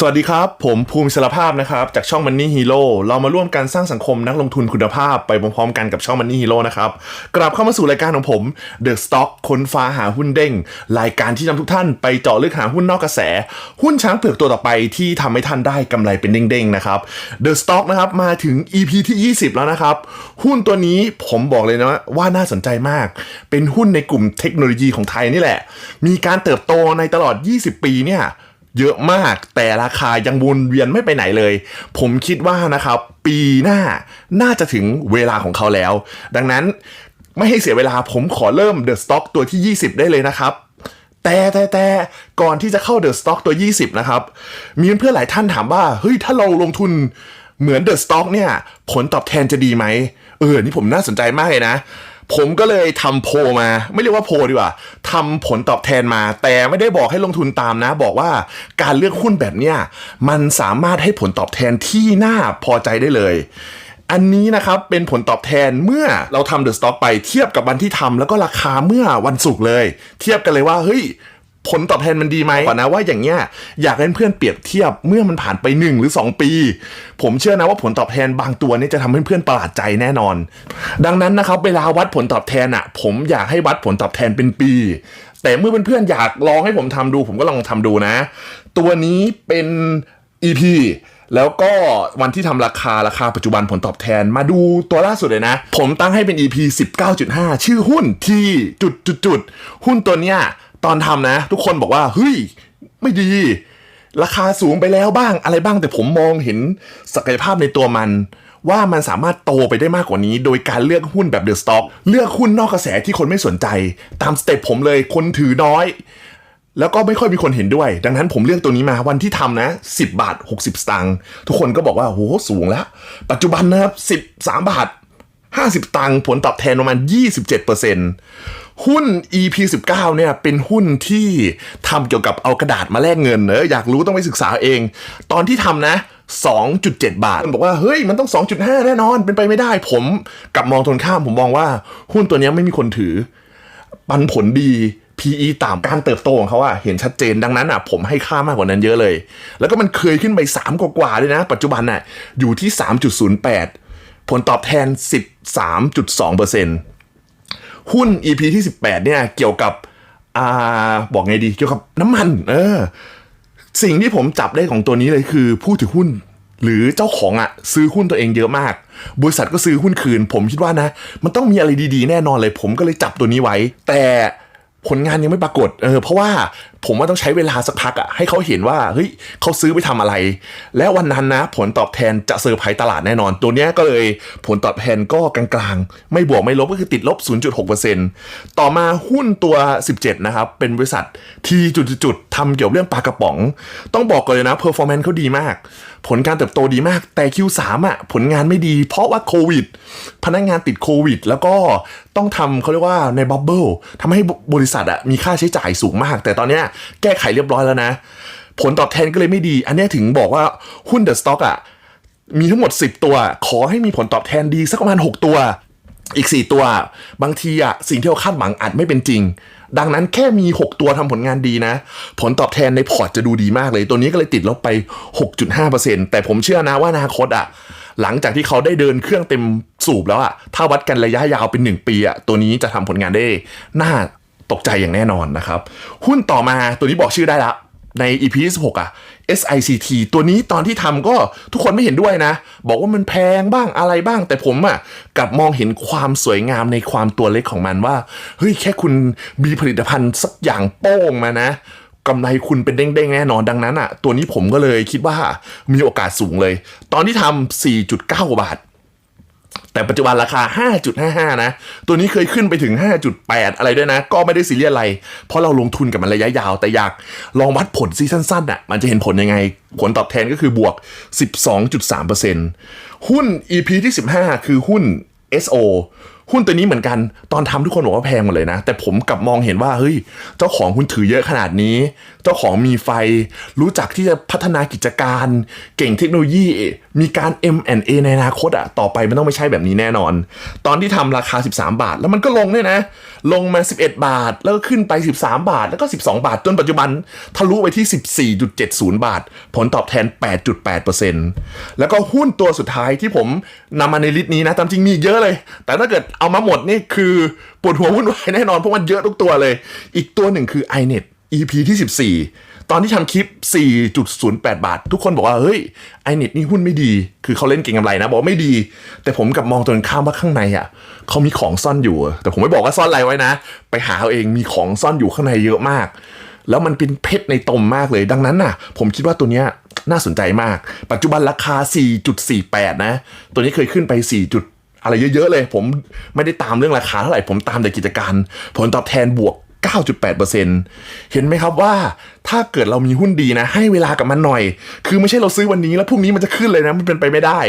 สวัสดีครับ ผมภูมิสารภาพนะครับ จากช่อง Money Hero เรามาร่วมกันสร้างสังคมนักลงทุนคุณภาพไปพร้อมๆกันกับช่อง Money Hero นะครับกลับเข้ามาสู่รายการของผม The Stock ค้นฟ้าหาหุ้นเด้ง รายการที่นำทุกท่านไปเจาะลึกหาหุ้นนอกกระแส หุ้นช้างเปลือกตัวต่อไปที่ทำให้ท่านได้กำไรเป็นเด้งๆนะครับ The Stock นะครับมาถึง EP ที่ 20 แล้วนะครับ หุ้นตัวนี้ผมบอกเลยนะว่าน่าสนใจมาก เป็นหุ้นในกลุ่มเทคโนโลยีของไทยนี่แหละ มีการเติบโตในตลอด 20 ปีเนี่ย เยอะมากแต่ราคายังวนเวียนไม่ไปไหนเลย ผมคิดว่านะครับปีหน้าน่าจะถึงเวลาของเขาแล้ว ดังนั้นไม่ให้เสียเวลาผมขอเริ่ม The Stock ตัวที่ 20 ได้เลยนะครับแต่แต่แต่ก่อนที่จะเข้า The Stock ตัว 20 นะครับ มีเพื่อนหลายท่านถามว่า เฮ้ย ถ้าเราลงทุนเหมือน The Stock เนี่ย ผลตอบแทนจะดีไหม เออ นี่ผมน่าสนใจมากเลยนะ ผมก็เลยทำโพมา ไม่เรียกว่าโพดีกว่าทำผลตอบแทนมา แต่ไม่ได้บอกให้ลงทุนตามนะ บอกว่าการเลือกหุ้นแบบเนี้ยมันสามารถให้ผลตอบแทนที่น่าพอใจได้เลย อันนี้นะครับเป็นผลตอบแทนเมื่อเราทำเดอะสต็อกไปเทียบกับวันที่ทำแล้วก็ราคาเมื่อวันศุกร์เลย เทียบกันเลยว่าเฮ้ย ผลตอบแทนมันดีไหมก่อนนะว่าอย่างเงี้ยอยากให้เพื่อนเปรียบเทียบเมื่อมันผ่านไป 1 หรือ 2 ปี ผมเชื่อนะว่าผลตอบแทนบางตัวนี่จะทำให้เพื่อนประหลาดใจแน่นอน ดังนั้นนะครับเวลาวัดผลตอบแทนอะ ผมอยากให้วัดผลตอบแทนเป็นปี แต่เมื่อเพื่อนๆอยากลองให้ผมทำดู ผมก็ลองทำดูนะ ตัวนี้เป็น EP แล้วก็วันที่ทำราคาราคาปัจจุบันผลตอบแทนมาดูตัวล่าสุดเลยนะ ผมตั้งให้เป็น EP 19.5 ชื่อหุ้นที่จุดจุดจุดหุ้นตัวเนี้ย ตอนทำนะ ทุกคนบอกว่าเฮ้ยไม่ดี ราคาสูงไปแล้วบ้างอะไรบ้างแต่ผมมองเห็นศักยภาพในตัวมัน ว่ามันสามารถโตไปได้มากกว่านี้ โดยการเลือกหุ้นแบบเดอะสต็อกเลือกหุ้นนอกกระแสที่คนไม่สนใจ ตามสเต็ปผมเลยคนถือน้อย แล้วก็ไม่ค่อยมีคนเห็นด้วย ดังนั้นผมเลือกตัวนี้มาวันที่ทำนะ 10 บาท 60 สตางค์ทุกคนก็บอกว่าโหสูงแล้ว ปัจจุบันนะครับ13 บาท 50 ตังค์ผลตอบแทนประมาณ 27% หุ้น EP 19เนี่ยเป็นหุ้นที่ทำเกี่ยวกับเอากระดาษมาแลกเงินเนอะอยากรู้ต้องไปศึกษาเอง ตอนที่ทำนะ 2.7 บาทบอกว่าเฮ้ยมันต้อง 2.5 แน่นอนเป็นไปไม่ได้ ผมกลับมองตรงข้ามผมมองว่าหุ้นตัวนี้ไม่มีคนถือ ปันผลดี PE ต่ำการเติบโตของเขาอะเห็นชัดเจนดังนั้นอะผมให้ค่ามากกว่านั้นเยอะเลย แล้วก็มันเคยขึ้นไป 3 กว่าๆด้วยนะ ปัจจุบันอะอยู่ที่ 3.08 ผลตอบแทน 13.2% หุ้น EP ที่ 18 เนี่ยเกี่ยวกับอ่าบอกไงดีเกี่ยวกับน้ำมัน เออ สิ่งที่ผมจับได้ของตัวนี้เลยคือผู้ถือหุ้นหรือเจ้าของอะ่ะซื้อหุ้นตัวเองเยอะมาก บริษัทก็ซื้อหุ้นคืน ผมคิดว่านะ มันต้องมีอะไรดีๆ แน่นอนเลย ผมก็เลยจับตัวนี้ไว้ แต่ผลงานยังไม่ปรากฏเออเพราะว่า ผมว่าต้องใช้เวลาสักพักอะ่ะให้เขาเห็นว่าเฮ้ยเขาซื้อไปทำอะไร และวันนั้นนะ ผลตอบแทนจะเซอร์ไพรส์ตลาดแน่นอน ตัวเนี้ยก็เลยผลตอบแทนก็กลางๆ ไม่บวกไม่ลบก็คือติดลบ 0.6%ต่อมาหุ้นตัว 17 นะครับ เป็นบริษัทที่จุดๆทำเกี่ยวกับเรื่องปลากระป๋อง ต้องบอกก่อนเลยนะเพอร์ฟอร์แมนซ์เขาดีมาก ผลการเติบโตดีมาก แต่ Q3 อะผลงานไม่ดี เพราะว่าโควิดพนักงานติดโควิด แล้วก็ต้องทำเขาเรียกว่าในบับเบิลทำให้บริษัทอะมีค่าใช้จ่ายสูงมาก แต่ตอนเนี้ยแก้ไขเรียบร้อยแล้วนะ ผลตอบแทนก็เลยไม่ดี อันนี้ถึงบอกว่าหุ้นเดอะสต็อกอะมีทั้งหมด 10 ตัว ขอให้มีผลตอบแทนดีสักประมาณ 6 ตัว อีก 4 ตัว บางทีอะสิ่งที่เราคาดหวังอาจไม่เป็นจริง ดังนั้นแค่มี 6 ตัวทำผลงานดีนะ ผลตอบแทนในพอร์ตจะดูดีมากเลย ตัวนี้ก็เลยติดลบไป 6.5%แต่ผมเชื่อนะว่าอนาคตอะหลังจากที่เขาได้เดินเครื่องเต็มสูบแล้วอะถ้าวัดกันระยะยาวเป็น 1 ปีอะตัวนี้จะทำผลงานได้ น่า ตกใจอย่างแน่นอนนะครับ หุ้นต่อมาตัวนี้บอกชื่อได้ละใน EP 16อะ SICT ตัวนี้ตอนที่ทำก็ทุกคนไม่เห็นด้วยนะ บอกว่ามันแพงบ้างอะไรบ้าง แต่ผมอะกลับมองเห็นความสวยงามในความตัวเล็กของมันว่า เฮ้ย แค่คุณมีผลิตภัณฑ์สักอย่างโป้งมานะกำไรคุณเป็นเด้งๆแน่นอนดังนั้นอะตัวนี้ผมก็เลยคิดว่ามีโอกาสสูงเลย ตอนที่ทำ4.9 บาท แต่ปัจจุบันราคา 5.55 นะ ตัวนี้เคยขึ้นไปถึง 5.8 อะไรด้วยนะ ก็ไม่ได้ซีเรียสอะไร เพราะเราลงทุนกับมันระยะยาว แต่อยากลองวัดผลซีสั้นๆอะ มันจะเห็นผลยังไง ผลตอบแทนก็คือบวก 12.3%หุ้น EP ที่ 15 คือหุ้น SO หุ้นตัวนี้เหมือนกันตอนทำทุกคนบอกว่าแพงหมดเลยนะ แต่ผมกลับมองเห็นว่าเฮ้ยเจ้าของคุณถือเยอะขนาดนี้ เจ้าของมีไฟ รู้จักที่จะพัฒนากิจการ เก่งเทคโนโลยี มีการ M&A ในอนาคตอะต่อไปมันต้องไม่ใช่แบบนี้แน่นอน ตอนที่ทำราคา 13 บาท แล้วมันก็ลงเนี่ยนะ ลงมา 11 บาท แล้วก็ขึ้นไป 13 บาท แล้วก็ 12 บาท จนปัจจุบันทะลุไปที่ 14.70 บาท ผลตอบแทน 8.8%แล้วก็หุ้นตัวสุดท้ายที่ผมนำมาในลิสต์นี้นะ ตามจริงมีเยอะเลย แต่ถ้าเกิดเอามาหมดนี่คือปวดหัววุ่นวายแน่นอนเพราะมันเยอะทุกตัวเลย อีกตัวหนึ่งคือ iNet EP ที่ 14 ตอนที่ทำคลิป 4.08 บาท ทุกคนบอกว่า เฮ้ย ไอเน็ตนี่หุ้นไม่ดี คือเขาเล่นเก่งกำไรนะ บอกไม่ดี แต่ผมกลับมองตรงข้ามว่าข้างในอะเขามีของซ่อนอยู่ แต่ผมไม่บอกว่าซ่อนอะไรไว้นะ ไปหาเอาเองมีของซ่อนอยู่ข้างในเยอะมาก แล้วมันเป็นเพชรในตมมากเลย ดังนั้นน่ะ ผมคิดว่าตัวเนี้ยน่าสนใจมาก ปัจจุบันราคา 4.48 นะ ตัวนี้เคยขึ้นไป 4. อะไรเยอะๆเลย ผมไม่ได้ตามเรื่องราคาเท่าไหร่ ผมตามแต่กิจการ ผลตอบแทนบวก 9.8%เห็นไหมครับว่าถ้าเกิดเรามีหุ้นดีนะ ให้เวลากับมันหน่อย คือไม่ใช่เราซื้อวันนี้แล้วพรุ่งนี้มันจะขึ้นเลยนะมันเป็นไปไม่ได้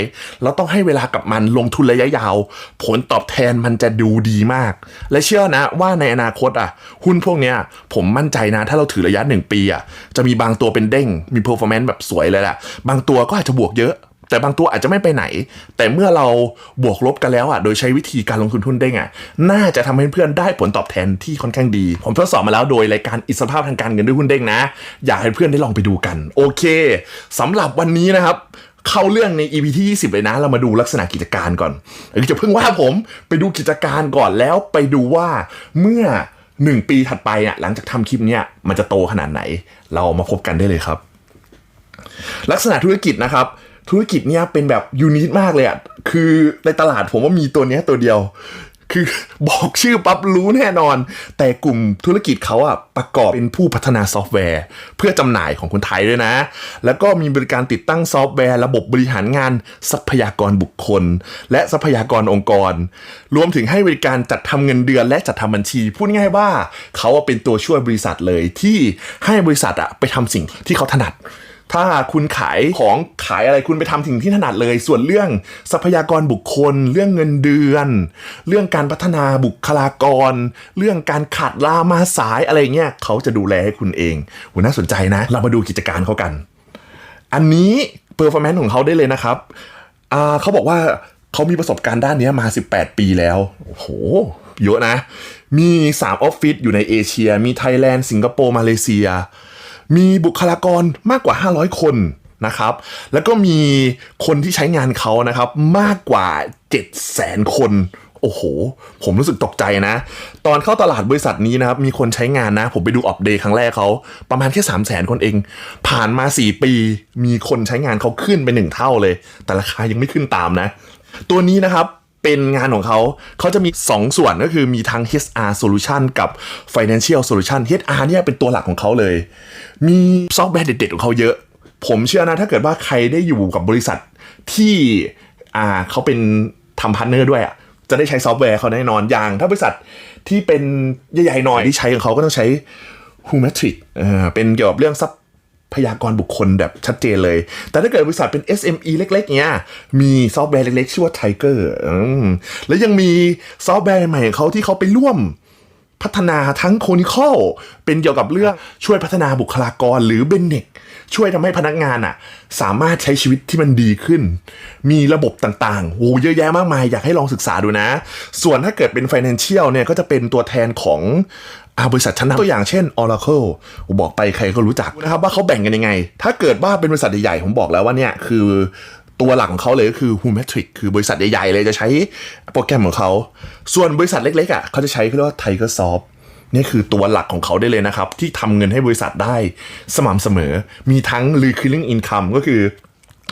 เราต้องให้เวลากับมันลงทุนระยะยาว ผลตอบแทนมันจะดูดีมาก และเชื่อนะว่าในอนาคตอะ หุ้นพวกเนี้ยผมมั่นใจนะ ถ้าเราถือระยะ 1 ปีอะจะมีบางตัวเป็นเด้งมี performance แบบสวยเลยแหละบางตัวก็อาจจะบวกเยอะ แต่บางตัวอาจจะไม่ไปไหน แต่เมื่อเราบวกลบกันแล้วอะโดยใช้วิธีการลงทุนทุนเด้งอะน่าจะทำให้เพื่อนได้ผลตอบแทนที่ค่อนข้างดี ผมทดสอบมาแล้วโดยรายการอิสรภาพทางการเงินด้วยหุ้นเด้งนะ อยากให้เพื่อนได้ลองไปดูกัน โอเคสำหรับวันนี้นะครับเข้าเรื่องใน EP ที่ 20 เลยนะ เรามาดูลักษณะกิจการก่อนเดี๋ยวจะเพิ่งว่าผมไปดูกิจการก่อนแล้วไปดูว่าเมื่อ 1 ปีถัดไปอะหลังจากทำคลิปเนี้ยมันจะโตขนาดไหน เรามาพบกันได้เลยครับ ลักษณะธุรกิจนะครับ ธุรกิจเนี้ยเป็นแบบยูนิคมากเลยอะคือในตลาดผมว่ามีตัวเนี้ยตัวเดียว คือบอกชื่อปั๊บรู้แน่นอน แต่กลุ่มธุรกิจเขาอะประกอบเป็นผู้พัฒนาซอฟต์แวร์ เพื่อจำหน่ายของคนไทยด้วยนะ แล้วก็มีบริการติดตั้งซอฟต์แวร์ ระบบบริหารงานทรัพยากรบุคคล และทรัพยากรองค์กร รวมถึงให้บริการจัดทำเงินเดือนและจัดทำบัญชี พูดง่ายๆว่าเขาเป็นตัวช่วยบริษัทเลยที่ให้บริษัทอะไปทำสิ่งที่เขาถนัด ถ้าคุณขายของขายอะไรคุณไปทำสิ่งที่ถนัดเลย ส่วนเรื่องทรัพยากรบุคคล เรื่องเงินเดือน เรื่องการพัฒนาบุคลากร เรื่องการขาดลามาสายอะไรเงี้ยเขาจะดูแลให้คุณเองโหน่าสนใจนะ เรามาดูกิจการเขากัน อันนี้เปอร์ฟอร์แมนซ์ของเขาได้เลยนะครับเขาบอกว่าเขามีประสบการณ์ด้านนี้มา 18 ปีแล้ว โอ้โห เยอะนะ มี 3 ออฟฟิศอยู่ในเอเชีย มีไทยแลนด์ สิงคโปร์ มาเลเซีย มีบุคลากรมากกว่า 500 คนนะครับ แล้วก็มีคนที่ใช้งานเขานะครับมากกว่า 700,000 คนโอ้โห ผมรู้สึกตกใจนะ ตอนเข้าตลาดบริษัทนี้นะครับ มีคนใช้งานนะ ผมไปดูอัปเดตครั้งแรกเขาประมาณแค่ 3 0 0แสนคนเอง ผ่านมา 4 ปี มีคนใช้งานเขาขึ้นไปหนึ่งเท่าเลย แต่ราคายังไม่ขึ้นตามนะ ตัวนี้นะครับ เป็นงานของเขา เขาจะมี 2 ส่วนก็คือมีทั้ง HR Solution กับ Financial Solution HR เนี่ยเป็นตัวหลักของเขาเลย มีซอฟต์แวร์เด็ดๆของเขาเยอะ ผมเชื่อนะถ้าเกิดว่าใครได้อยู่กับบริษัทที่อ่าเขาเป็นทำพาร์ทเนอร์ด้วยอะจะได้ใช้ซอฟต์แวร์เขาแน่นอนอย่าง ถ้าบริษัทที่เป็นใหญ่ๆหน่อยที่ใช้ของเขาก็ต้องใช้ h u m a t r i c เออเป็นเกี่ยวกับเรื่องทรัพ พยากรบุคคลแบบชัดเจนเลย แต่ถ้าเกิดบริษัทเป็น SME เล็ก ๆ เนี้ย มีซอฟต์แวร์เล็ก ๆ ชื่อว่า Tiger อแล้วยังมีซอฟต์แวร์ใหม่ของเขาที่เขาไปร่วมพัฒนาทั้งโคนิคอลเป็นเกี่ยวกับเรื่องช่วยพัฒนาบุคลากรหรือเบนเน็กช่วยทำให้พนักงานอะสามารถใช้ชีวิตที่มันดีขึ้น มีระบบต่างๆโหเยอะแยะมากมายอยากให้ลองศึกษาดูนะ ส่วนถ้าเกิดเป็น Financial เนี่ยก็จะเป็นตัวแทนของ บริษัทชั้นนำตัวอย่างเช่น Oracle ผมบอกไปใครก็รู้จักนะครับว่าเขาแบ่งกันยังไง ถ้าเกิดว่าเป็นบริษัทใหญ่ๆผมบอกแล้วว่าเนี่ยคือตัวหลักของเขาเลยก็คือ h u m a t r i c คือบริษัทใหญ่ๆเลยจะใช้โปรแกรมของเขา ส่วนบริษัทเล็กๆอะเขาจะใช้เขาเรียกว่า Tigersoft นี่คือตัวหลักของเขาได้เลยนะครับ ที่ทำเงินให้บริษัทได้สม่ำเสมอ มีทั้ง recurring income ก็คือ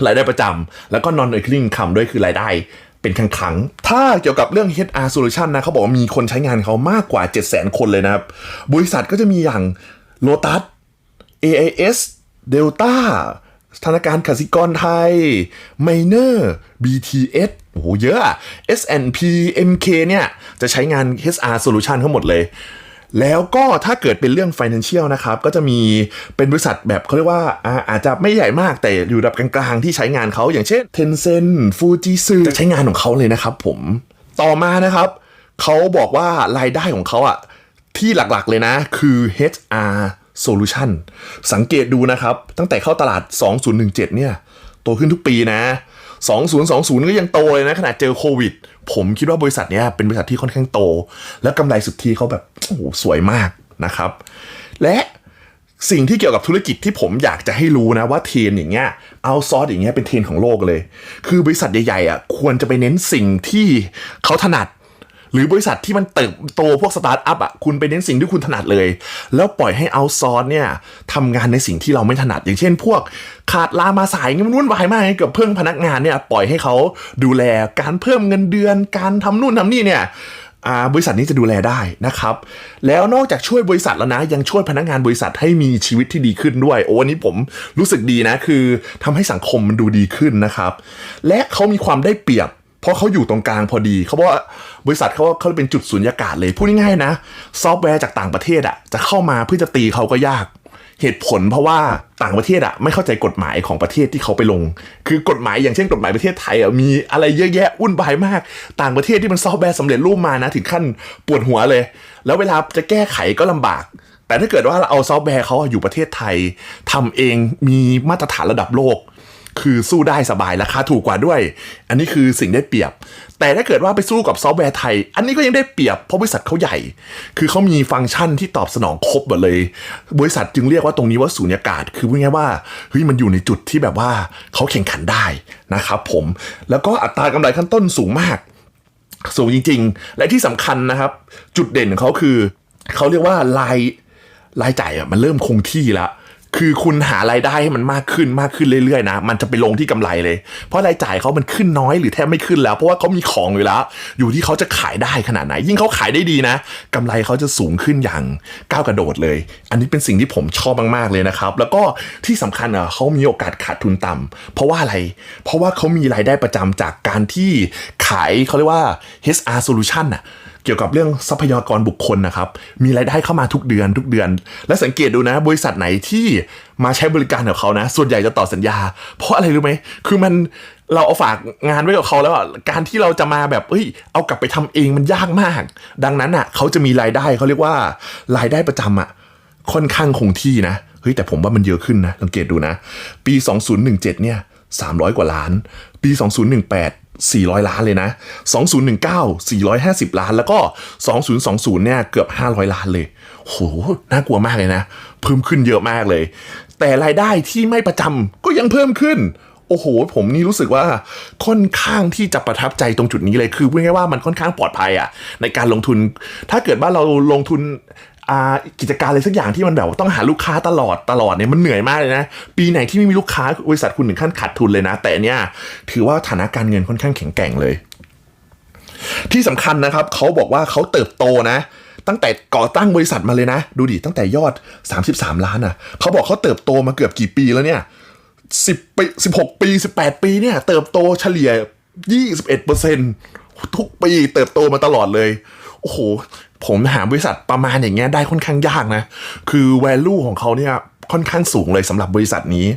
รายได้ประจำแล้วก็ non recurring income ด้วยคือรายได้ เป็นครั้งครั้งๆ ถ้าเกี่ยวกับเรื่อง HR solution นะเขาบอกว่ามีคนใช้งานเขามากกว่า700,000 คนเลยนะครับ บริษัทก็จะมีอย่าง Lotus AIS Delta ธนาคารกสิกรไทย Miner BTS โอ้โหเยอะอะ S&P MK เนี่ย จะใช้งาน HR Solution ทั้งหมดเลย แล้วก็ถ้าเกิดเป็นเรื่อง Financial นะครับก็จะมีเป็นบริษัทแบบเขาเรียกว่าอาจจะไม่ใหญ่มากแต่อยู่ระดับกลางๆที่ใช้งานเขาอย่างเช่น Tencent Fujitsu จะใช้งานของเขาเลยนะครับผมต่อมานะครับเขาบอกว่ารายได้ของเขาอะที่หลักๆเลยนะคือ HR Solution สังเกตดูนะครับ ตั้งแต่เข้าตลาด 2017 เนี่ย โตขึ้นทุกปีนะ 2020 ก็ยังโตเลยนะขนาดเจอโควิด ผมคิดว่าบริษัทเนี้ยเป็นบริษัทที่ค่อนข้างโต และกำไรสุทธิเขาแบบโอ้โหสวยมากนะครับ และสิ่งที่เกี่ยวกับธุรกิจที่ผมอยากจะให้รู้นะว่าเทรนอย่างเงี้ยเอาซอร์สอย่างเงี้ยเป็นเทรนของโลกเลย คือบริษัทใหญ่ๆอะควรจะไปเน้นสิ่งที่เขาถนัด หรือบริษัทที่มันเติบโตพวกสตาร์ทอัพอะคุณไปเน้นสิ่งที่คุณถนัดเลย แล้วปล่อยให้เอาซอร์สเนี่ยทำงานในสิ่งที่เราไม่ถนัด อย่างเช่น พวกขาดลามาสายเงี้ยมันวุ่นวายมากเกับเพิ่งพนักงานเนี่ยปล่อยให้เขาดูแลการเพิ่มเงินเดือน การทำนู่นทำนี่เนี่ยบริษัทนี้จะดูแลได้นะครับ แล้วนอกจากช่วยบริษัทแล้วนะ ยังช่วยพนักงานบริษัทให้มีชีวิตที่ดีขึ้นด้วย โอ้อันนี้ผมรู้สึกดีนะ คือทำให้สังคมมันดูดีขึ้นนะครับ และเขามีความได้เปรียบ เพราะเขาอยู่ตรงกลางพอดี เขาบอกว่า บริษัทเขาเขาเป็นจุดสุญญากาศเลยพูดง่ายๆนะ ซอฟต์แวร์จากต่างประเทศอะจะเข้ามาเพื่อจะตีเขาก็ยาก เหตุผลเพราะว่าต่างประเทศอะไม่เข้าใจกฎหมายของประเทศที่เขาไปลง คือกฎหมายอย่างเช่นกฎหมายประเทศไทยอะมีอะไรเยอะแยะวุ่นวายมาก ต่างประเทศที่มันซอฟต์แวร์สำเร็จรูปมานะถึงขั้นปวดหัวเลย แล้วเวลาจะแก้ไขก็ลำบากแต่ถ้าเกิดว่าเราเอาซอฟต์แวร์เขาอะอยู่ประเทศไทยทำเองมีมาตรฐานระดับโลก คือสู้ได้สบายราคาถูกกว่าด้วย อันนี้คือสิ่งได้เปรียบ แต่ถ้าเกิดว่าไปสู้กับซอฟต์แวร์ไทย อันนี้ก็ยังได้เปรียบเพราะบริษัทเขาใหญ่ คือเขามีฟังก์ชันที่ตอบสนองครบหมดเลย บริษัทจึงเรียกว่าตรงนี้ว่าสูญญากาศ คือพูดง่ายว่าเฮ้ยมันอยู่ในจุดที่แบบว่าเขาแข่งขันได้นะครับผม แล้วก็อัตรากำไรขั้นต้นสูงมาก สูงจริง ๆ และที่สำคัญนะครับ จุดเด่นของเขาคือเขาเรียกว่ารายรายจ่ายอะมันเริ่มคงที่แล้ว คือคุณหารายได้ให้มันมากขึ้นมากขึ้นเรื่อยๆนะมันจะไปลงที่กำไรเลย เพราะรายจ่ายเขามันขึ้นน้อยหรือแทบไม่ขึ้นแล้ว เพราะว่าเขามีของอยู่แล้ว อยู่ที่เขาจะขายได้ขนาดไหน ยิ่งเขาขายได้ดีนะกำไรเขาจะสูงขึ้นอย่างก้าวกระโดดเลย อันนี้เป็นสิ่งที่ผมชอบมากๆเลยนะครับ แล้วก็ที่สำคัญอะเขามีโอกาสขาดทุนต่ำเพราะว่าอะไร เพราะว่าเขามีรายได้ประจำจากการที่ขายเขาเรียกว่า HR solution อะ เกี่ยวกับเรื่องทรัพยากรบุคคลนะครับ มีรายได้เข้ามาทุกเดือนทุกเดือน และสังเกตดูนะ บริษัทไหนที่มาใช้บริการของเขานะ ส่วนใหญ่จะต่อสัญญา เพราะอะไรรู้ไหม คือมันเราเอาฝากงานไว้กับเขาแล้วการที่เราจะมาแบบเอ้ย เอากลับไปทำเองมันยากมาก ดังนั้นอะเขาจะมีรายได้เขาเรียกว่ารายได้ประจำอะค่อนข้างคงที่นะเฮ้ยแต่ผมว่ามันเยอะขึ้นนะสังเกตดูนะ ปี 2017เนี่ย300 กว่าล้าน ปี 2018 400 ล้านเลยนะ 2019 450 ล้าน แล้วก็ 2020 เนี่ยเกือบ 500 ล้านเลย โห น่ากลัวมากเลยนะ เพิ่มขึ้นเยอะมากเลย แต่รายได้ที่ไม่ประจำก็ยังเพิ่มขึ้น โอ้โห ผมนี่รู้สึกว่าค่อนข้างที่จะประทับใจตรงจุดนี้เลย คือพูดง่ายว่ามันค่อนข้างปลอดภัยอะในการลงทุน ถ้าเกิดว่าเราลงทุน กิจการอะไรสักอย่างที่มันแบบต้องหาลูกค้าตลอดตลอดเนี่ยมันเหนื่อยมากเลยนะ ปีไหนที่ไม่มีลูกค้าบริษัทคุณถึงขั้นขาดทุนเลยนะ แต่เนี่ยถือว่าฐานะการเงินค่อนข้างแข็งแกร่งเลย ที่สำคัญนะครับเขาบอกว่าเขาเติบโตนะ ตั้งแต่ก่อตั้งบริษัทมาเลยนะ ดูดิตั้งแต่ยอด 33 ล้านอะเขาบอกเขาเติบโตมาเกือบกี่ปีแล้วเนี่ย10ปี16 ปี 18 ปีเนี่ย เติบโตเฉลี่ย 21%ทุกปีเติบโตมาตลอดเลย โอ้โห ผมหาบริษัทประมาณอย่างเงี้ยได้ค่อนข้างยากนะ คือ value ของเขาเนี่ยค่อนข้างสูงเลยสำหรับบริษัทนี้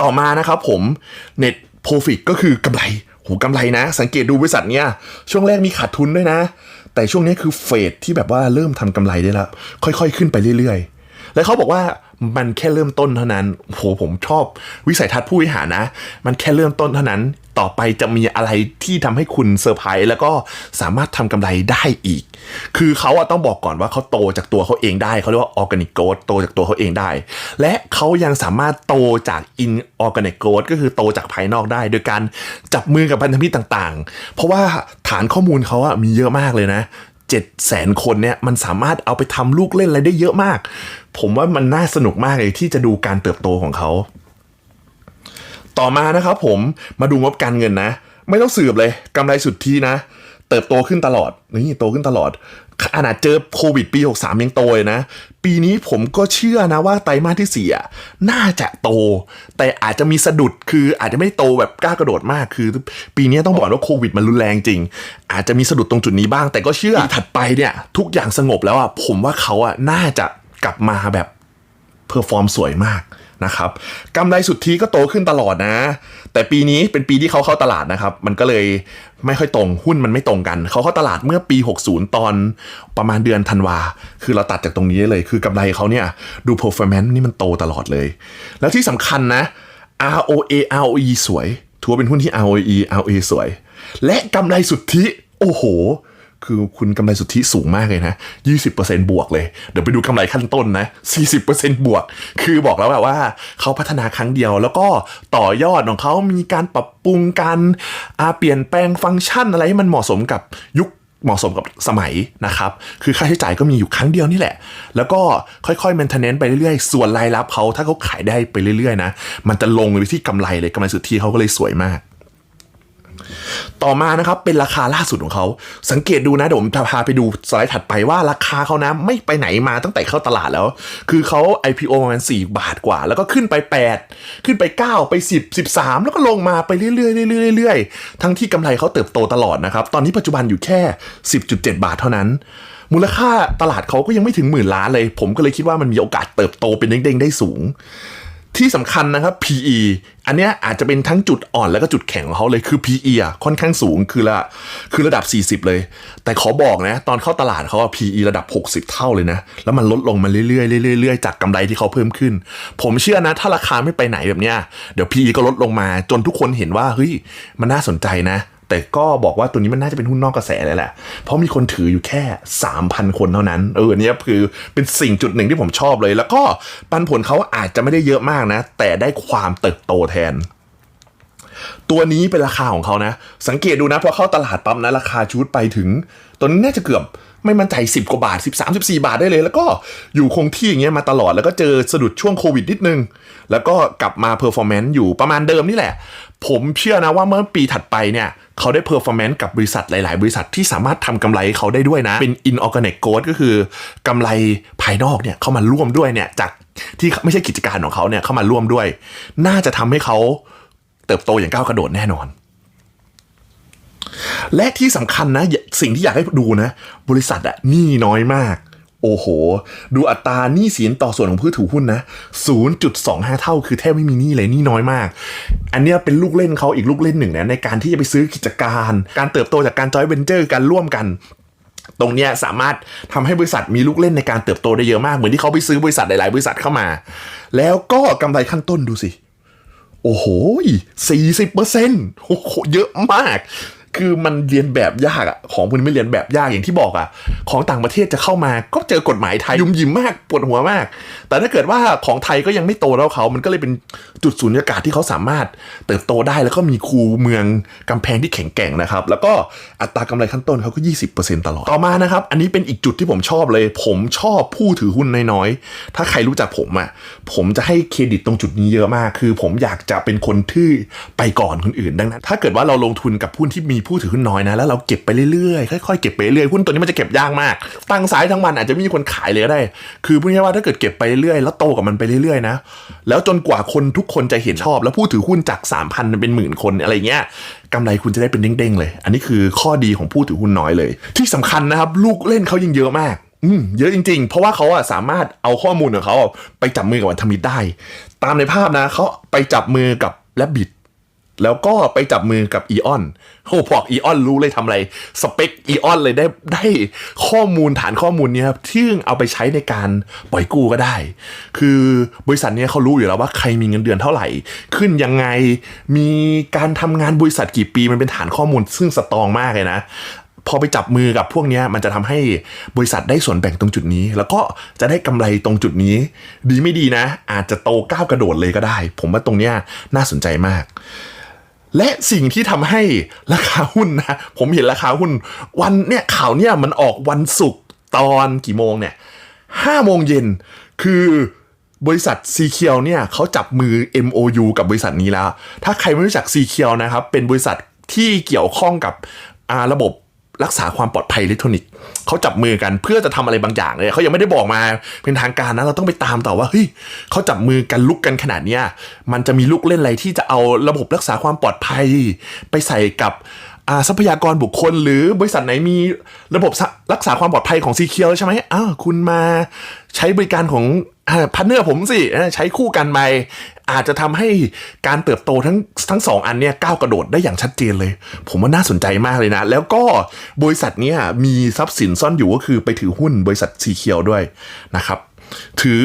ต่อมานะครับผม net profit ก็คือกำไรโหกำไรนะ สังเกตดูบริษัทเนี้ยช่วงแรกมีขาดทุนด้วยนะ แต่ช่วงนี้คือเฟสที่แบบว่าเริ่มทำกำไรได้แล้ว ค่อยๆ ขึ้นไปเรื่อยๆ แล้วเขาบอกว่า มันแค่เริ่มต้นเท่านั้นโหผมชอบวิสัยทัศน์ผู้บริหารนะ มันแค่เริ่มต้นเท่านั้น ต่อไปจะมีอะไรที่ทำให้คุณเซอร์ไพรส์แล้วก็สามารถทำกำไรได้อีก คือเขาอะต้องบอกก่อนว่าเขาโตจากตัวเขาเองได้เขาเรียกว่าออร์แกนิกโก w โตจากตัวเขาเองได้ และเขายังสามารถโตจากอินออร์แกนิกโก w ก็คือโตจากภายนอกได้ โดยการจับมือกับพันธมิตรต่างๆ เพราะว่าฐานข้อมูลเขาอะมีเยอะมากเลยนะ เจ็ดแสนคนเนี่ยมันสามารถเอาไปทำลูกเล่นอะไรได้เยอะมาก ผมว่ามันน่าสนุกมากเลยที่จะดูการเติบโตของเขา ต่อมานะครับผมมาดูงบการเงินนะ ไม่ต้องสืบเลยกำไรสุดที่นะ เติบโตขึ้นตลอดนี่โตขึ้นตลอด ขนาดเจอโควิดปี 63 ยังโตเลยนะ ปีนี้ผมก็เชื่อนะว่าไตรมาสที่สี่อะน่าจะโต แต่อาจจะมีสะดุดคืออาจจะไม่โตแบบกล้ากระโดดมากคือ ปีนี้ต้องบอกว่าโควิดมันรุนแรงจริง อาจจะมีสะดุดตรงจุดนี้บ้าง แต่ก็เชื่อปีถัดไปเนี่ย ทุกอย่างสงบแล้วอะผมว่าเขาอะน่าจะกลับมาแบบเพอร์ฟอร์มสวยมาก นะครับกำไรสุทธิก็โตขึ้นตลอดนะ แต่ปีนี้เป็นปีที่เขาเข้าตลาดนะครับ มันก็เลยไม่ค่อยตรงหุ้นมันไม่ตรงกัน เขาเข้าตลาดเมื่อปี 60 ตอนประมาณเดือนธันวา คือเราตัดจากตรงนี้เลย คือกำไรเขาเนี่ยดู performance นี่มันโตตลอดเลย แล้วที่สำคัญนะ ROA ROE สวยถือว่าเป็นหุ้นที่ ROE ROE สวย และกำไรสุทธิ โอ้โห คือคุณกำไรสุทธิสูงมากเลยนะ 20%บวกเลย เดี๋ยวไปดูกำไรขั้นต้นนะ 40%บวก คือบอกแล้วแบบว่าเขาพัฒนาครั้งเดียวแล้วก็ต่อยอดของเขามีการปรับปรุงการเปลี่ยนแปลงฟังก์ชันอะไรให้มันเหมาะสมกับยุคเหมาะสมกับสมัยนะครับ คือค่าใช้จ่ายก็มีอยู่ครั้งเดียวนี่แหละ แล้วก็ค่อยๆ maintenance ไปเรื่อยๆ ส่วนรายรับเขาถ้าเขาขายได้ไปเรื่อยๆนะ มันจะลงไปที่กำไรเลยกำไรสุทธิเขาก็เลยสวยมาก ต่อมานะครับเป็นราคาล่าสุดของเขา สังเกตดูนะเดี๋ยวผมจะพาไปดูสไลด์ถัดไปว่าราคาเขานะไม่ไปไหนมาตั้งแต่เข้าตลาดแล้ว คือเขา IPO ประมาณ4บาทกว่า แล้วก็ขึ้นไป 8 ขึ้นไป 9 ไป 10 13 แล้วก็ลงมาไปเรื่อยๆเรื่อยๆเรื่อยๆทั้งที่กำไรเขาเติบโตตลอดนะครับตอนนี้ปัจจุบันอยู่แค่ 10.7 บาทเท่านั้น มูลค่าตลาดเขาก็ยังไม่ถึงหมื่นล้านเลย ผมก็เลยคิดว่ามันมีโอกาสเติบโตเป็นเด้งๆได้สูง ที่สำคัญนะครับ PE อันเนี้ยอาจจะเป็นทั้งจุดอ่อนแล้วก็จุดแข็งของเขาเลยคือ PE อะค่อนข้างสูงคือละคือระดับ 40 เลย แต่ขอบอกนะ ตอนเข้าตลาดเขา PE ระดับ 60 เท่าเลยนะ แล้วมันลดลงมาเรื่อยๆเรื่อยๆเรื่อยจากกำไรที่เขาเพิ่มขึ้น ผมเชื่อนะ ถ้าราคาไม่ไปไหนแบบเนี้ยเดี๋ยว PE ก็ลดลงมาจนทุกคนเห็นว่าเฮ้ยมันน่าสนใจนะ แต่ก็บอกว่าตัวนี้มันน่าจะเป็นหุ้นนอกกระแสเลยแหละ เพราะมีคนถืออยู่แค่ 3,000 คนเท่านั้น เออเนี่ยคือเป็นสิ่งจุดหนึ่งที่ผมชอบเลย แล้วก็ปันผลเขาอาจจะไม่ได้เยอะมากนะ แต่ได้ความเติบโตแทน ตัวนี้เป็นราคาของเขานะ สังเกตดูนะพอเข้าตลาดปั๊มนะราคาชูดไปถึง ตัวนี้น่าจะเกือบไม่มั่นใจ 10 กว่าบาท 13 14 บาทได้เลย แล้วก็อยู่คงที่อย่างเงี้ยมาตลอดแล้วก็เจอสะดุดช่วงโควิดนิดนึง แล้วก็กลับมาเพอร์ฟอร์แมนซ์อยู่ประมาณเดิมนี่แหละ ผมเชื่อนะว่าเมื่อปีถัดไปเนี่ยเขาได้เพอร์ฟอร์แมนซ์กับบริษัทหลาย ๆ บริษัทที่สามารถทำกำไรให้เขาได้ด้วยนะ เป็น inorganic growth ก็คือกำไรภายนอกเนี่ยเข้ามาร่วมด้วยเนี่ยจากที่ไม่ใช่กิจการของเขาเนี่ยเข้ามาร่วมด้วย น่าจะทำให้เขาเติบโตอย่างก้าวกระโดดแน่นอน และที่สำคัญนะ สิ่งที่อยากให้ดูนะ บริษัทอะหนี้น้อยมาก โอ้โห ดูอัตราหนี้สินต่อส่วนของผู้ถือหุ้นนะ 0.25 เท่าคือแทบไม่มีหนี้เลยหนี้น้อยมาก อันเนี้ยเป็นลูกเล่นเขาอีกลูกเล่นหนึ่งนะในการที่จะไปซื้อกิจการ การเติบโตจากการจอยเวนเจอร์การร่วมกันตรงเนี้ยสามารถทำให้บริษัทมีลูกเล่นในการเติบโตได้เยอะมาก เหมือนที่เขาไปซื้อบริษัทหลาย ๆ บริษัทเข้ามา แล้วก็กำไรขั้นต้นดูสิ โอ้โหสี่สิบเปอร์เซ็นต์โอ้โหเยอะมาก คือมันเรียนแบบยากอะของพวกนี้ไม่เรียนแบบยากอย่างที่บอกอะของต่างประเทศจะเข้ามาก็เจอกฎหมายไทยยุ่มยิ้มมากปวดหัวมาก แต่ถ้าเกิดว่าของไทยก็ยังไม่โตแล้วเขา มันก็เลยเป็นจุดสูญญากาศที่เขาสามารถเติบโตได้แล้วก็มีคูเมืองกำแพงที่แข็งแกร่งนะครับ แล้วก็อัตรากำไรขั้นต้นเขาก็ 20%ตลอด ต่อมานะครับ อันนี้เป็นอีกจุดที่ผมชอบเลย ผมชอบผู้ถือหุ้นน้อยๆถ้าใครรู้จักผมอะผมจะให้เครดิตตรงจุดนี้เยอะมาก คือ ผมอยากจะเป็นคนที่ไปก่อนคนอื่น ดังนั้น ถ้าเกิดว่าเราลงทุนกับหุ้นที่มีผู้ถือหุ้นน้อยนะ แล้วเราเก็บไปเรื่อยๆค่อยๆเก็บไปเรื่อยหุ้นตัวนี้มันจะเก็บยากมากตั้งสายทั้งวันอาจจะไม่มีคนขายเลยก็ได้ คือพูดง่ายๆว่าถ้าเกิดเก็บไปเรื่อยๆแล้วโตกับมันไปเรื่อยๆนะแล้วจนกว่าคนทุกคนจะเห็นชอบ แล้วผู้ถือหุ้นจาก3,000เป็นหมื่นคนอะไรเงี้ยกำไรคุณจะได้เป็นเด้งๆเลย อันนี้คือข้อดีของผู้ถือหุ้นน้อยเลย ที่สำคัญนะครับ ลูกเล่นเขายังเยอะมากอืมเยอะจริง ๆ เพราะว่าเขาอะสามารถเอาข้อมูลของเขาไปจับมือกับวันธมิตได้ ตามในภาพนะเขาไปจับมือกับแลบบิด แล้วก็ไปจับมือกับอีออนโอ้พอกอีออนรู้เลยทำอะไร สเปคอีออนเลยได้ได้ข้อมูลฐานข้อมูลเนี้ยครับที่เอาไปใช้ในการปล่อยกู้ก็ได้ คือบริษัทเนี้ยเขารู้อยู่แล้วว่าใครมีเงินเดือนเท่าไหร่ ขึ้นยังไงมีการทำงานบริษัทกี่ปีมันเป็นฐานข้อมูล ซึ่งสตรองมากเลยนะพอไปจับมือกับพวกนี้มันจะทำให้บริษัทได้ส่วนแบ่งตรงจุดนี้ แล้วก็จะได้กำไรตรงจุดนี้ ดีไม่ดีนะ อาจจะโตก้าวกระโดดเลยก็ได้ ผมว่าตรงเนี้ยน่าสนใจมาก และสิ่งที่ทำให้ราคาหุ้นนะผมเห็นราคาหุ้น วันเนี่ยข่าวเนี่ยมันออกวันศุกร์ตอนกี่โมงเนี่ยห้าโมงเย็นคือบริษัทซีเคียวเนี่ยเขาจับมือ MOU กับบริษัทนี้แล้ว ถ้าใครไม่รู้จักซีเคียวนะครับ เป็นบริษัทที่เกี่ยวข้องกับอาระบบ รักษาความปลอดภัยอิเล็กทรอนิกส์เขาจับมือกันเพื่อจะทำอะไรบางอย่างเลยเขายังไม่ได้บอกมาเป็นทางการนะเราต้องไปตามต่อว่าเฮ้ยเขาจับมือกันลุกกันขนาดเนี้ยมันจะมีลูกเล่นอะไรที่จะเอาระบบรักษาความปลอดภัย ไปใส่กับอ่าทรัพยากรบุคคล หรือบริษัทไหนมีระบบรักษาความปลอดภัยของซีเคียวใช่ไหมอ้าวคุณมาใช้บริการของ พันเนอร์ผมสิใช้คู่กันไปอาจจะทำให้การเติบโตทั้งทั้งสองอันเนี่ยก้าวกระโดดได้อย่างชัดเจนเลย ผมว่าน่าสนใจมากเลยนะ แล้วก็บริษัทเนี้ยมีทรัพย์สินซ่อนอยู่ก็คือไปถือหุ้นบริษัทซีเคียวด้วยนะครับ ถือ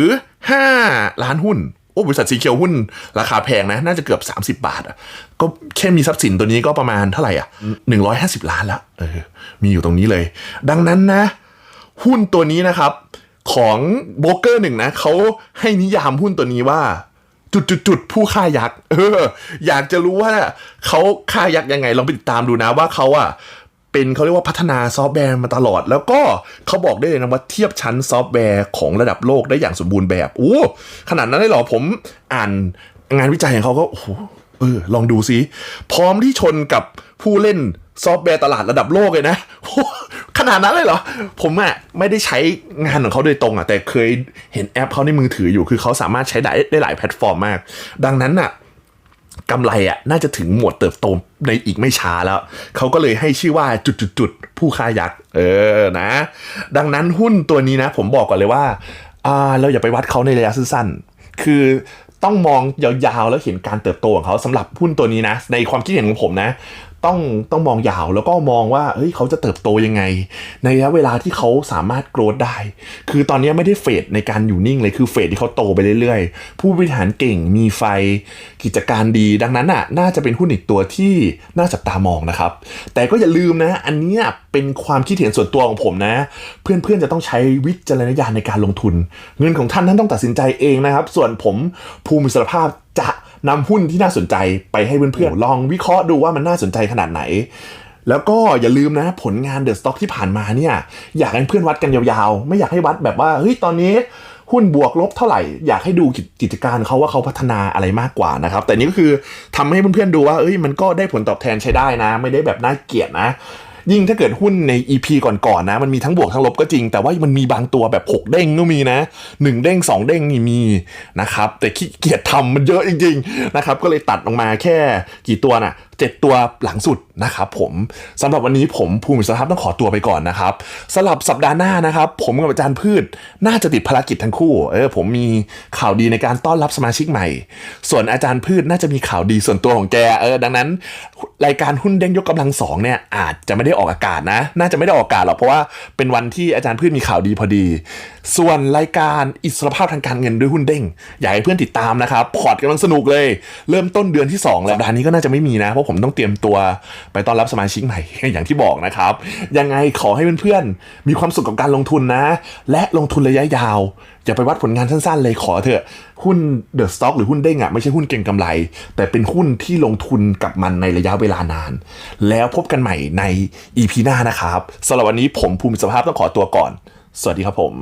5 ล้านหุ้นโอ้บริษัทสีเขียวหุ้น ราคาแพงนะ น่าจะเกือบ 30 บาทอะก็แค่มีทรัพย์สินตัวนี้ก็ประมาณเท่าไหร่อะ150 ล้านละเออมีอยู่ตรงนี้เลย ดังนั้นนะ หุ้นตัวนี้นะครับ ของโบรกเกอร์หนึ่งนะเขาให้นิยามหุ้นตัวนี้ว่าจุดจุดจุดๆผู้ฆ่ายักษ์เออ อยากจะรู้ว่าเขาฆ่ายักษ์ยังไงลองไปติดตามดูนะว่าเขาอะเป็นเขาเรียกว่าพัฒนาซอฟต์แวร์มาตลอด แล้วก็เขาบอกได้เลยนะว่าเทียบชั้นซอฟต์แวร์ของระดับโลกได้อย่างสมบูรณ์แบบโอ้ขนาดนั้นเลยเหรอผมอ่านงานวิจัยของเขาก็โอ้เออลองดูซิพร้อมที่ชนกับผู้เล่นซอฟต์แวร์ตลาดระดับโลกเลยนะ ขนาดนั้นเลยเหรอ ผมอะไม่ได้ใช้งานของเขาโดยตรงอะแต่เคยเห็นแอปเขาในมือถืออยู่ คือเขาสามารถใช้ได้ได้หลายแพลตฟอร์มมาก ดังนั้นอะกำไรอะน่าจะถึงหมวดเติบโตในอีกไม่ช้าแล้ว เขาก็เลยให้ชื่อว่าจุดๆผู้ค้ายักษ์ เออนะ ดังนั้นหุ้นตัวนี้นะ ผมบอกก่อนเลยว่าอ่าเราอย่าไปวัดเขาในระยะสั้นๆคือต้องมองยาวๆแล้วเห็นการเติบโตของเขาสำหรับหุ้นตัวนี้นะ ในความคิดเห็นของผมนะ ต้องต้องมองยาวแล้วก็มองว่าเฮ้ยเขาจะเติบโตยังไง ในระยะเวลาที่เขาสามารถโกรธได้ คือตอนนี้ไม่ได้เฟดในการอยู่นิ่งเลยคือเฟดที่เขาโตไปเรื่อยๆ ผู้บริหารเก่งมีไฟกิจการดี ดังนั้นอะน่าจะเป็นหุ้นอีกตัวที่น่าจับตามองนะครับ แต่ก็อย่าลืมนะ อันนี้เป็นความคิดเห็นส่วนตัวของผมนะ เพื่อนๆจะต้องใช้วิจารณญาณในการลงทุน เงินของท่านท่านต้องตัดสินใจเองนะครับ ส่วนผมภูมิอิสรภาพจะ นำหุ้นที่น่าสนใจไปให้เพื่อนๆลองวิเคราะห์ดูว่ามันน่าสนใจขนาดไหน แล้วก็อย่าลืมนะผลงานเดอะสต็อกที่ผ่านมาเนี่ย อยากให้เพื่อนวัดกันยาวๆ ไม่อยากให้วัดแบบว่าเฮ้ยตอนนี้หุ้นบวกลบเท่าไหร่ อยากให้ดูกิจการเขาว่าเขาพัฒนาอะไรมากกว่านะครับ แต่นี่ก็คือทำให้เพื่อนๆดูว่าเอ้ยมันก็ได้ผลตอบแทนใช้ได้นะ ไม่ได้แบบน่าเกลียดนะ ยิ่งถ้าเกิดหุ้นใน EP ก่อนๆนะ มันมีทั้งบวกทั้งลบก็จริง แต่ว่ามันมีบางตัวแบบ 6 เด้งก็มีนะ 1 เด้ง 2 เด้งนี่มีนะครับ แต่ขี้เกียจทำมันเยอะจริงๆนะครับ ก็เลยตัดออกมาแค่กี่ตัวนะ่ะ 7 ตัวหลังสุดนะครับผมสำหรับวันนี้ผมภูมิสภาพต้องขอตัวไปก่อนนะครับสำหรับสัปดาห์หน้านะครับ ผมกับอาจารย์พืชน่าจะติดภารกิจทั้งคู่เออผมมีข่าวดีในการต้อนรับสมาชิกใหม่ ส่วนอาจารย์พืชน่าจะมีข่าวดีส่วนตัวของแกเออดังนั้น รายการหุ้นเด้งยกกำลังสองเนี่ยอาจจะไม่ได้ออกอากาศนะ น่าจะไม่ได้ออกอากาศหรอกเพราะว่าเป็นวันที่อาจารย์พืชมีข่าวดีพอดี ส่วนรายการอิสรภาพทางการเงินด้วยหุ้นเด้งอยากให้เพื่อนติดตามนะครับพอร์ตกำลังสนุกเลย เริ่มต้นเดือนที่2แล้วดาห์นี้ก็น่าจะไม่มีนะเพราะผมต้องเตรียมตัวไปต้อนรับสมาชิกใหม่อย่างที่บอกนะครับ ยังไงขอให้เพื่อนๆมีความสุขกับการลงทุนนะ และลงทุนระยะยาว อย่าไปวัดผลงานสั้นๆ เลยขอเถอะหุ้นเดอะสต็อกหรือหุ้นเด้งอะไม่ใช่หุ้นเก่งกำไร แต่เป็นหุ้นที่ลงทุนกับมันในระยะเวลานาน แล้วพบกันใหม่ใน EP หน้านะครับสำหรับวันนี้ผมภูมิสภาพต้องขอตัวก่อน สวัสดีครับผม